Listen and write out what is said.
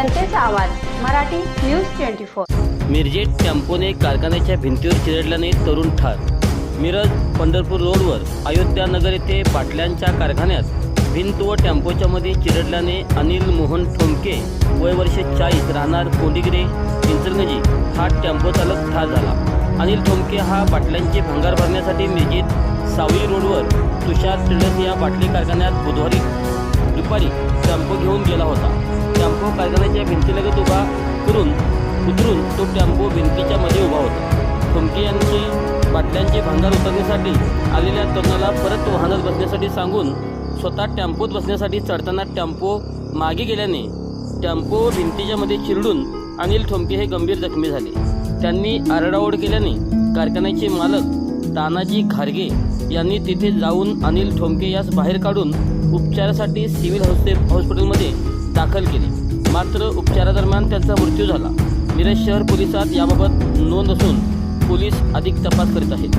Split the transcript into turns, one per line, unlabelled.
आवाज Marathi news twenty four.
मिरजेत टेम्पोने कारखान्याच्या भिंतीवर चिरडल्याने तरुण ठार. मिरज पंढरपूर रोडवर अयोध्या नगर येथे बाटल्यांच्या कारखान्यात भिंत व टेम्पोच्या मध्ये चिरडल्याने अनिल मोहन ठोमके वय वर्ष चाळीस राहणार कोंडिगिरे चिंचरगंजी हा टेम्पो चालक ठार झाला. अनिल ठोमके हा बाटल्यांचे भंगार भरण्यासाठी मिरजेत सावली रोडवर तुषार ट्रेडर्स या बाटली कारखान्यात बुधवारी दुपारी टेम्पो घेऊन गेला होता. कारखान्याच्या भिंतीलगत उभा करून उतरून तो टेम्पो भिंतीच्या मध्ये उभा होता. ठुमके यांनी बाटल्यांचे भांडार उतरण्यासाठी आलेल्या तरुणाला परत वाहनात बसण्यासाठी सांगून स्वतः टेम्पोत बसण्यासाठी चढताना टेम्पो मागे गेल्याने टेम्पो भिंतीच्या मध्ये चिरडून अनिल ठोंके हे गंभीर जखमी झाले. त्यांनी आरडाओढ केल्याने कारखान्याचे मालक तानाजी खारगे यांनी तिथे जाऊन अनिल ठोंके यास बाहेर काढून उपचारासाठी सिव्हिल हॉस्पि हॉस्पिटलमध्ये दाखल केले. मात्र उपचारादरम्यान त्यांचा मृत्यू झाला. मिरज शहर पोलिसात याबाबत नोंद असून पोलीस अधिक तपास करीत आहेत.